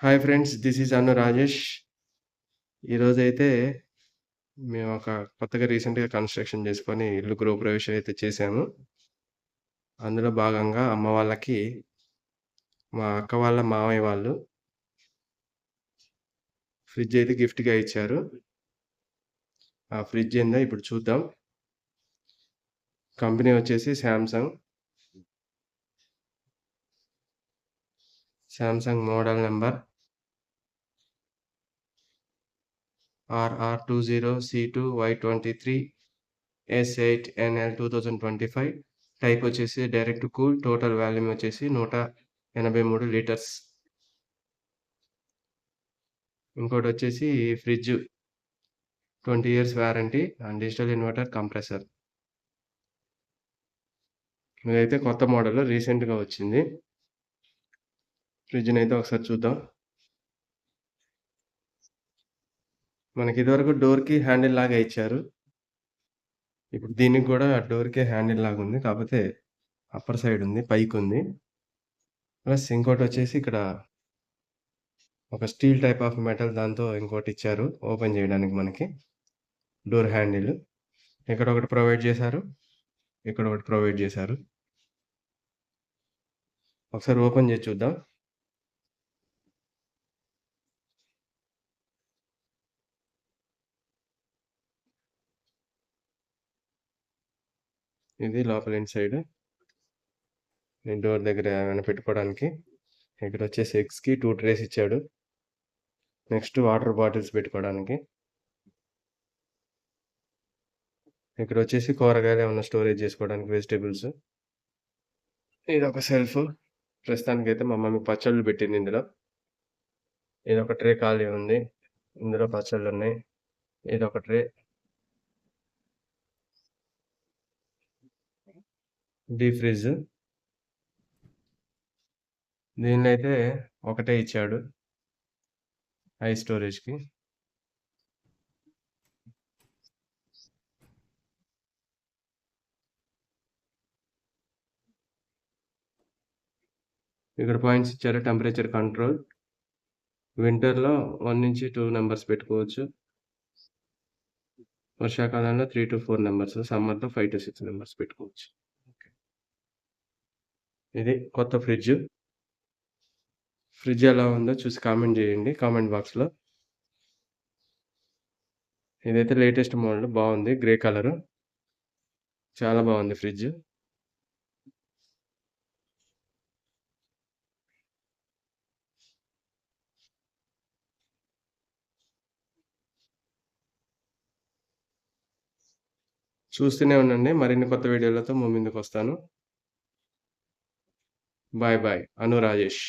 Hi friends. This is Annu Rajesh. ఈరోజైతే మేము ఒక కొత్తగా రీసెంట్‌గా కన్‌స్ట్రక్షన్ చేసుకొని ఇల్లు గృహప్రవేశం అయితే చేశాము. అందులో భాగంగా అమ్మ వాళ్ళకి మా అక్క వాళ్ళ మామయ్య వాళ్ళు ఫ్రిడ్జ్ అయితే గిఫ్ట్‌గా ఇచ్చారు. ఆ ఫ్రిడ్జ్ ఏందో ఇప్పుడు చూద్దాం. కంపెనీ వచ్చేసి Samsung. Samsung model number RR two zero C two Y twenty three S eight NL two thousand twenty five type వచ్చేసి డైరెక్ట్ కూల్. టోటల్ వాల్యూమ్ వచ్చేసి 183 లీటర్స్. ఇంకోటి వచ్చేసి fridge 20 years warranty and digital inverter compressor. ఇదైతే కొత్త model రీసెంట్‌గా వచ్చింది. ఫ్రిడ్జ్ని అయితే ఒకసారి చూద్దాం. మనకి ఇదివరకు డోర్‌కి హ్యాండిల్ లాగా ఇచ్చారు. ఇప్పుడు దీనికి కూడా డోర్‌కే హ్యాండిల్ ఉంది కాకపోతే అప్పర్ సైడ్ ఉంది. పైకుంది. ప్లస్ ఇంకోటి వచ్చేసి ఇక్కడ ఒక స్టీల్ టైప్ ఆఫ్ మెటల్ దాంతో ఇంకోటి ఇచ్చారు ఓపెన్ చేయడానికి మనకి. Door handle. ఇక్కడ ఒకటి ప్రొవైడ్ చేశారు. ఇక్కడ ఒకటి ప్రొవైడ్ చేశారు. ఒకసారి ఓపెన్ చేసి చూద్దాం. ఇది లోపల ఇన్ సైడ్ డోర్ దగ్గర ఏమైనా పెట్టుకోవడానికి. ఇక్కడ వచ్చేసి ఎగ్స్‌కి టూ ట్రేస్ ఇచ్చాడు. నెక్స్ట్ వాటర్ బాటిల్స్ పెట్టుకోవడానికి. ఇక్కడ వచ్చేసి కూరగాయలు ఏమైనా స్టోరేజ్ చేసుకోవడానికి వెజిటేబుల్స్ ఇది ఒక సెల్ఫ్. ప్రస్తుతానికి అయితే మా మమ్మీ పచ్చళ్ళు పెట్టింది ఇందులో. ఇదొక ట్రే ఖాళీ ఉంది. ఇందులో పచ్చళ్ళు ఉన్నాయి ఇది ఒక ట్రే. Deep fridge. దీనిలో అయితే ఒకటే ఇచ్చాడు. హై స్టోరేజ్‌కి. ఇక్కడ పాయింట్స్ ఇచ్చారు. Temperature control. వింటర్‌లో వన్ నుంచి టూ నెంబర్స్ పెట్టుకోవచ్చు. వర్షాకాలంలో త్రీ టు ఫోర్ నెంబర్స్ సమ్మర్‌లో ఫైవ్ టు సిక్స్ నెంబర్స్ పెట్టుకోవచ్చు. ఇది కొత్త ఫ్రిడ్జ్. ఫ్రిడ్జ్ ఎలా ఉందో చూసి కామెంట్ చేయండి. కామెంట్ బాక్స్‌లో. ఇదైతే లేటెస్ట్ మోడల్ బాగుంది గ్రే కలరు. చాలా బాగుంది ఫ్రిడ్జ్. చూస్తూనే ఉండండి. మరిన్ని కొత్త వీడియోలతో మీ ముందుకొస్తాను. Bye bye. అను రాజేష్.